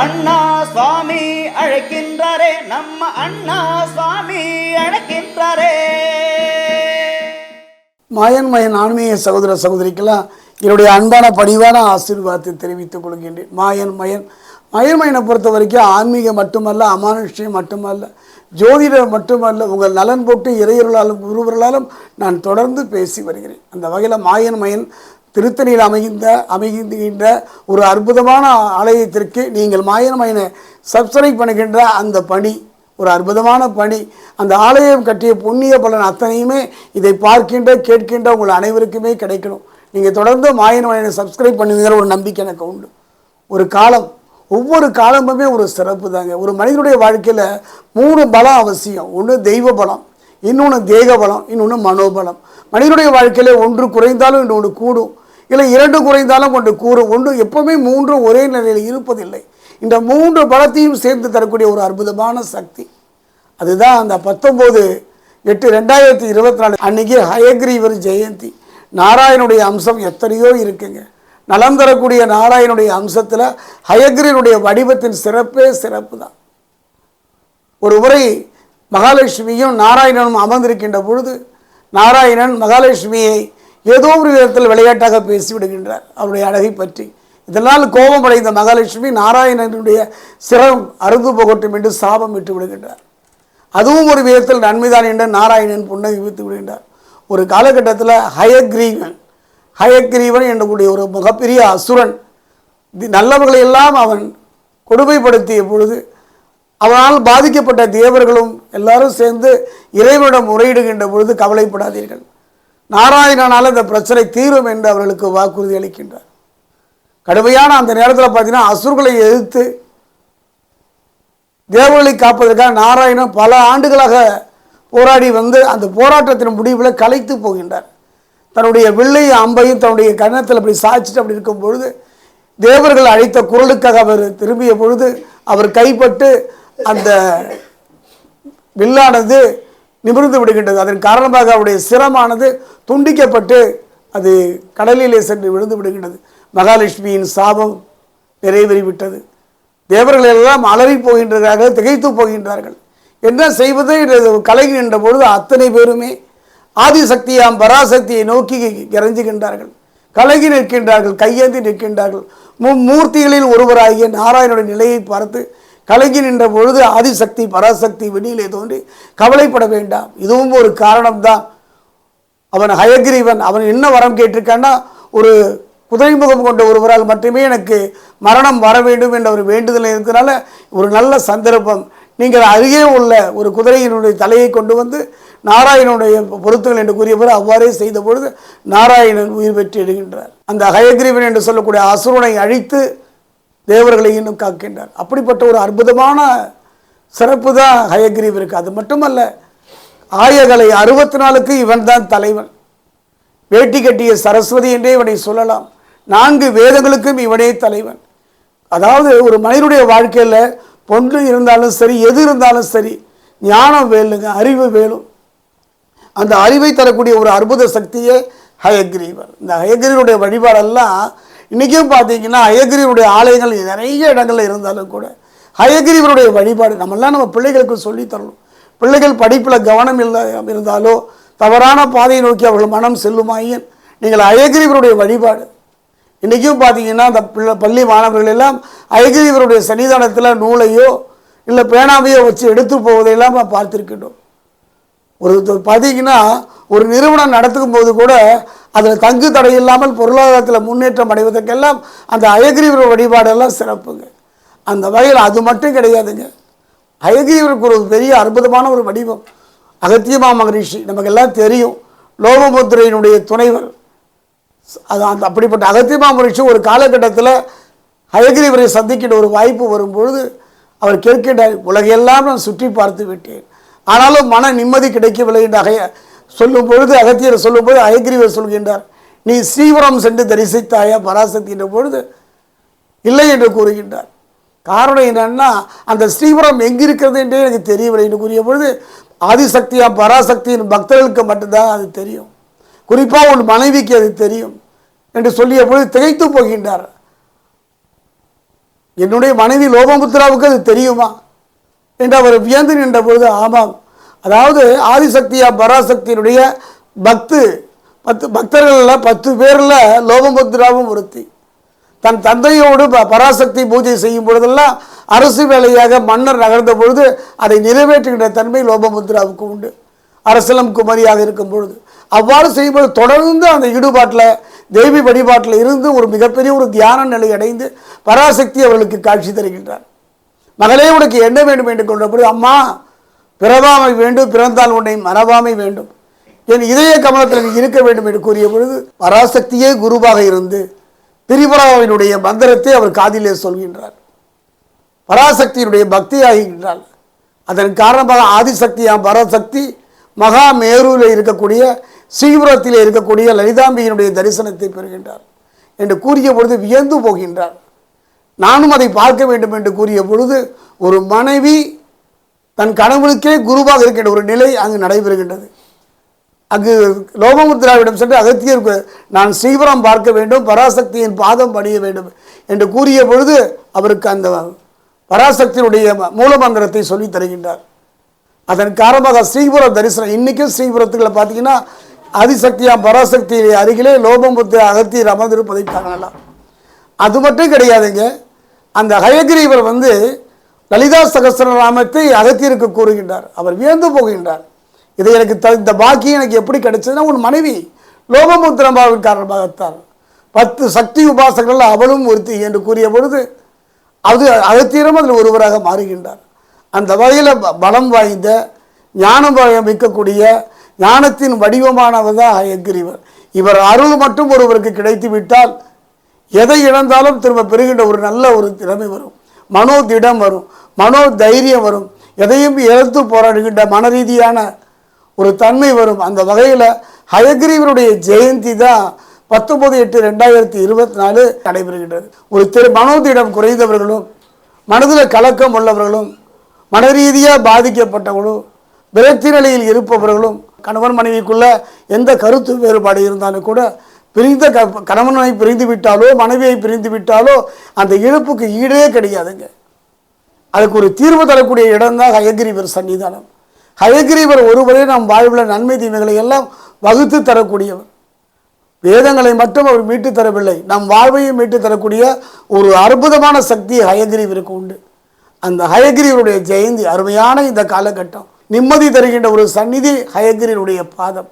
அண்ணா சுவாமி அழைக்கின்றாரே நம்ம அண்ணா சுவாமி அழைக்கின்றாரே. மாயன் மயன் ஆன்மீக சகோதர சகோதரிக்கெல்லாம் என்னுடைய அன்பான பணிவான ஆசீர்வாதத்தை தெரிவித்துக் கொள்கின்றேன். மாயன் மயன். மயன் மயனை பொறுத்த வரைக்கும் ஆன்மீகம் மட்டுமல்ல அமானுஷ்யம் மட்டுமல்ல ஜோதிடர் மட்டுமல்ல உங்கள் நலன் போட்டு இறையர்களாலும் குருவர்களாலும் நான் தொடர்ந்து பேசி வருகிறேன். அந்த வகையில் மாயன் மயன் திருத்தணியில் அமைகின்ற அமைகின்ற ஒரு அற்புதமான ஆலயத்திற்கு நீங்கள் மாயன் சப்ஸ்கிரைப் பண்ணுகின்ற அந்த பணி ஒரு அற்புதமான பணி. அந்த ஆலயம் கட்டிய புண்ணிய பலன் அத்தனையுமே இதை பார்க்கின்ற கேட்கின்ற உங்கள் அனைவருக்குமே கிடைக்கணும். நீங்கள் தொடர்ந்து மாயன் சப்ஸ்கிரைப் பண்ணுங்கிற ஒரு நம்பிக்கை எனக்கு உண்டு. ஒரு காலம் ஒவ்வொரு காலமுமே ஒரு சிறப்பு தாங்க. ஒரு மனிதனுடைய வாழ்க்கையில் மூணு பலம் அவசியம். ஒன்று தெய்வ பலம் இன்னொன்று தேக பலம் இன்னொன்று மனோபலம். மனிதனுடைய வாழ்க்கையில் ஒன்று குறைந்தாலும் இன்னொன்று கூடும். இல்லை இரண்டு குறைந்தாலும் கொண்டு கூறும் ஒன்று எப்பவுமே மூன்று ஒரே நிலையில் இருப்பதில்லை. இந்த மூன்று பலத்தையும் சேர்ந்து தரக்கூடிய ஒரு அற்புதமான சக்தி. அதுதான் அந்த பத்தொம்போது எட்டு ரெண்டாயிரத்தி இருபத்தி நாலு அன்னைக்கு ஹயக்ரீவர் ஜெயந்தி. நாராயணுடைய அம்சம் எத்தனையோ இருக்குங்க. நலம் தரக்கூடிய நாராயணுடைய அம்சத்தில் ஹயக்ரீனுடைய வடிவத்தின் சிறப்பே சிறப்பு தான். ஒரு முறை மகாலட்சுமியும் நாராயணனும் அமர்ந்திருக்கின்ற பொழுது நாராயணன் மகாலட்சுமியை ஏதோ ஒரு விதத்தில் விளையாட்டாக பேசிவிடுகின்றார். அவருடைய அழகை பற்றி. இதனால் கோபமடைந்த மகாலட்சுமி நாராயணனுடைய சிரம் அறுந்து போகட்டும் என்று சாபம் விட்டு விடுகின்றார். அதுவும் ஒரு விதத்தில் நன்மைதான் என்று நாராயணன் புன்னகை வித்து விடுகின்றார். ஒரு காலகட்டத்தில் ஹயக்ரீவன் ஹயக்ரீவன் என்றக்கூடிய ஒரு மிகப்பெரிய அசுரன் தி- நல்லவர்களை எல்லாம் அவன் கொடுமைப்படுத்திய பொழுது அவனால் பாதிக்கப்பட்ட தேவர்களும் எல்லாரும் சேர்ந்து இறைவனிடம் முறையிடுகின்ற பொழுது கவலைப்படாதீர்கள். நாராயணனால் இந்த பிரச்சனை தீரும் என்று அவர்களுக்கு வாக்குறுதி அளிக்கின்றார். கடுமையான அந்த நேரத்தில் பார்த்தீங்கன்னா அசுர்களை எதிர்த்து தேவர்களை காப்பதற்காக நாராயணன் பல ஆண்டுகளாக போராடி வந்து அந்த போராட்டத்தின் முடிவில் கலைத்து போகின்றார். தன்னுடைய வில்லையும் அம்பையும் தன்னுடைய கன்னத்தில் அப்படி சாய்ச்சிட்டு அப்படி இருக்கும் பொழுது தேவர்கள் அழைத்த குரலுக்காக அவர் திரும்பிய பொழுது அவர் கைப்பட்டு அந்த வில்லானது நிமிர்ந்து விடுகின்றது. அதன் காரணமாக அவருடைய சிரமானது துண்டிக்கப்பட்டு அது கடலிலே சென்று விழுந்து விடுகின்றது. மகாலட்சுமியின் சாபம் நிறைவேறிவிட்டது. தேவர்கள் எல்லாம் அலறி போகின்றார்கள் திகைத்து போகின்றார்கள். என்ன செய்வது? என்று பொழுது அத்தனை பேருமே ஆதிசக்தியாம் பராசக்தியை நோக்கி இறஞ்சுகின்றார்கள் கலகி நிற்கின்றார்கள் கையேந்தி நிற்கின்றார்கள். மும்மூர்த்திகளில் ஒருவராகிய நாராயணனுடைய நிலையை பார்த்து கலங்கி நின்ற பொழுது ஆதிசக்தி பராசக்தி வெளியிலே தோன்றி கவலைப்பட வேண்டாம். இதுவும் ஒரு காரணம்தான். அவன் ஹயக்ரீவன் அவன் என்ன வரம் கேட்டிருக்கான்னா ஒரு குதிரை முகம் கொண்ட ஒருவரால் மட்டுமே எனக்கு மரணம் வர வேண்டும் என்ற ஒரு வேண்டுதல் இருக்கிறனால ஒரு நல்ல சந்தர்ப்பம். நீங்கள் அருகே உள்ள ஒரு குதிரையினுடைய தலையை கொண்டு வந்து நாராயணனுடைய பொருத்துகள் என்று கூறியவர் அவ்வாறே செய்த பொழுது நாராயணன் உயிர் பெற்று எடுகின்றார் அந்த ஹயக்ரீவன் என்று சொல்லக்கூடிய அசுரனை அழித்து தேவர்களை இன்னும் காக்கின்றார். அப்படிப்பட்ட ஒரு அற்புதமான சிறப்பு தான் ஹயகிரீவருக்கு அது மட்டுமல்ல ஆயகலை அறுபத்தி நாலுக்கு இவன் தான் தலைவன். வேட்டி கட்டிய சரஸ்வதி என்றே இவனை சொல்லலாம். நான்கு வேதங்களுக்கும் இவனே தலைவன். அதாவது ஒரு மனிதனுடைய வாழ்க்கையில் பொண்ணு இருந்தாலும் சரி எது இருந்தாலும் சரி ஞானம் வேலுங்க அறிவு வேலும். அந்த அறிவை தரக்கூடிய ஒரு அற்புத சக்தியே ஹயக்ரீவர் இந்த ஹயக்ரீவருடைய வழிபாடெல்லாம் இன்றைக்கும் பார்த்தீங்கன்னா ஹயக்ரீவருடைய ஆலயங்கள் நிறைய இடங்களில் இருந்தாலும் கூட ஹயக்ரீவருடைய வழிபாடு நம்மெல்லாம் நம்ம பிள்ளைகளுக்கு சொல்லித் தரணும். பிள்ளைகள் படிப்பில் கவனம் இல்லை இருந்தாலோ தவறான பாதையை நோக்கி அவர்கள் மனம் செல்லுமாயின் நீங்கள் அயகிரிவருடைய வழிபாடு. இன்றைக்கும் பார்த்தீங்கன்னா அந்த பிள்ளை பள்ளி மாணவர்கள் எல்லாம் அயகிரிவருடைய சன்னிதானத்தில் நூலையோ இல்லை பேனாவையோ வச்சு எடுத்து போவதையெல்லாம் பார்த்துருக்கின்றோம். ஒரு பார்த்தீங்கன்னா ஒரு நிறுவனம் நடத்தும் போது கூட அதில் தங்கு தடை இல்லாமல் பொருளாதாரத்தில் முன்னேற்றம் அடைவதற்கெல்லாம் அந்த அயகிரிவர் வழிபாடெல்லாம் சிறப்புங்க. அந்த வகையில் அது மட்டும் கிடையாதுங்க. அயகிரிவருக்கு ஒரு பெரிய அற்புதமான ஒரு வடிவம். அகத்தியமா மகரிஷி நமக்கு எல்லாம் தெரியும். லோகமுத்திரையினுடைய துணைவர். அது அந்த அப்படிப்பட்ட அகத்தியமா மகரிஷி ஒரு காலகட்டத்தில் ஹயகிரிவரை சந்திக்கின்ற ஒரு வாய்ப்பு வரும்பொழுது அவர் கேட்கின்றார் உலகையெல்லாம் நான் சுற்றி பார்த்து விட்டேன். ஆனாலும் மன நிம்மதி கிடைக்கவில்லை என்று அகைய சொல்லும் பொழுது அகத்தியர் சொல்லும்போது அயகிரிவர் சொல்கின்றார் நீ ஸ்ரீவரம் சென்று தரிசித்தாயா? பராசக்தி என்ற பொழுது இல்லை என்று கூறுகின்றார். காரணம் என்னன்னா அந்த ஸ்ரீவரம் எங்கிருக்கிறது என்றே எனக்கு தெரியவில்லை என்று கூறிய பொழுது ஆதிசக்தியா பராசக்தியின் பக்தர்களுக்கு மட்டும்தான் அது தெரியும். குறிப்பாக உன் மனைவிக்கு அது தெரியும் என்று சொல்லிய பொழுது திகைத்து போகின்றார். என்னுடைய மனைவி லோபமுத்ராவுக்கு அது தெரியுமா? என்று அவர் வியந்து நின்ற பொழுது ஆமாம். அதாவது ஆதிசக்தியா பராசக்தியினுடைய பக்து பத்து பக்தர்களில் பத்து பேரில் லோபமுத்ராவும் ஒருத்தி. தன் தந்தையோடு ப- பராசக்தி பூஜை செய்யும் பொழுதெல்லாம் அரசு வேலையாக மன்னர் நகர்ந்த பொழுது அதை நிறைவேற்றுகின்ற தன்மை லோபமுத்ராவுக்கு உண்டு. அரசலம் குமரியாக இருக்கும் பொழுது. அவ்வாறு செய்யும்போது தொடர்ந்து அந்த ஈடுபாட்டில் தெய்வீ வழிபாட்டில் இருந்து ஒரு மிகப்பெரிய ஒரு தியான நிலை அடைந்து பராசக்தி அவர்களுக்கு காட்சி தருகின்றார். மகளே உனக்கு என்ன வேண்டும் என்று கொண்டபோது அம்மா பிறவாமை வேண்டும் பிறந்தால் உன்னை மறவாமை வேண்டும். என் இதய கமலத்தில் நீ இருக்க வேண்டும் என்று கூறிய பொழுது பராசக்தியே குருவாக இருந்து திரிபுராவினுடைய மந்திரத்தை அவர் காதிலே சொல்கின்றார். பராசக்தியினுடைய பக்தியாகின்றாள் அதன் காரணமாக ஆதிசக்தியாம் பராசக்தி மகா மேருவில் இருக்கக்கூடிய ஸ்ரீபுரத்தில் இருக்கக்கூடிய லலிதாம்பியினுடைய தரிசனத்தை பெறுகின்றார் என்று கூறிய பொழுது வியந்து போகின்றார். நானும் அதை பார்க்க வேண்டும் என்று கூறிய பொழுது ஒரு மனைவி தன் கணவனுக்கே குருவாக இருக்கின்ற ஒரு நிலை அங்கு நடைபெறுகின்றது. அங்கு லோகமுத்ராவிடம் சென்று அகத்தியர் நான் ஸ்ரீபுரம் பார்க்க வேண்டும் பராசக்தியின் பாதம் பணிய வேண்டும் என்று கூறிய பொழுது அவருக்கு அந்த பராசக்தியினுடைய மூலமந்திரத்தை சொல்லித் தருகின்றார். அதன் காரணமாக ஸ்ரீபுரம் தரிசனம் இன்றைக்கும் ஸ்ரீபுரத்துக்குள்ள பார்த்தீங்கன்னா ஆதிசக்தியா பராசக்தி அருகிலே லோபமுத்திர அகத்தியர் அமர்ந்திருப்பதை காணலாம். அது மட்டும் கிடையாதுங்க. அந்த ஹயகிரீவர் வந்து லலிதா சகஸ்ரநாமத்தை அகத்தியருக்கு கூறுகின்றார். அவர் வியந்து போகின்றார். இது எனக்கு த இந்த பாக்கியம் எனக்கு எப்படி கிடைச்சதுன்னா உன் மனைவி லோபமுத்திரமாவின் காரணமாகத்தான். பத்து சக்தி உபாசகர்கள் அவளும் ஒருத்தி என்று கூறிய பொழுது அது அகத்தியரும் அதில் ஒருவராக மாறுகின்றார். அந்த வகையில் பலம் வாய்ந்த ஞானம் வ- மிக்கக்கூடிய ஞானத்தின் வடிவமானவர் தான் ஹயக்ரீவர் இவர். அருள் மட்டும் ஒருவருக்கு கிடைத்து விட்டால் எதை இழந்தாலும் திரும்ப பெறுகின்ற ஒரு நல்ல ஒரு திறமை வரும். மனோ திடம் வரும். மனோ தைரியம் வரும். எதையும் இழந்து போராடுகின்ற மன ரீதியான ஒரு தன்மை வரும். அந்த வகையில் ஹயகிரீவருடைய ஜெயந்தி தான் பத்தொம்பது எட்டு ரெண்டாயிரத்தி இருபத்தி நாலு நடைபெறுகின்றது. ஒரு திரு மனோதிடம் குறைந்தவர்களும் மனதில் கலக்கம் உள்ளவர்களும் மன ரீதியாக பாதிக்கப்பட்டவர்களும் விரக்தி நிலையில் இருப்பவர்களும் கணவன் மனைவிக்குள்ள எந்த கருத்து வேறுபாடு இருந்தாலும் கூட பிரிந்த க கணவனை பிரிந்து விட்டாலோ மனைவியை பிரிந்து விட்டாலோ அந்த இழப்புக்கு ஈடே கிடையாதுங்க. அதுக்கு ஒரு தீர்வு தரக்கூடிய இடம்தான் ஹயகிரிவர் சன்னிதானம். ஹயகிரிவர் ஒருவரே நம் வாழ்வில் நன்மை தீமைகளை எல்லாம் வகுத்து தரக்கூடியவர். வேதங்களை மட்டும் அவர் மீட்டு தரவில்லை நம் வாழ்வையும் மீட்டு தரக்கூடிய ஒரு அற்புதமான சக்தி ஹயகிரிவருக்கு உண்டு. அந்த ஹயகிரிவருடைய ஜெயந்தி அருமையான இந்த காலகட்டம். நிம்மதி தருகின்ற ஒரு சந்நிதி ஹயகிரியுடைய பாதம்.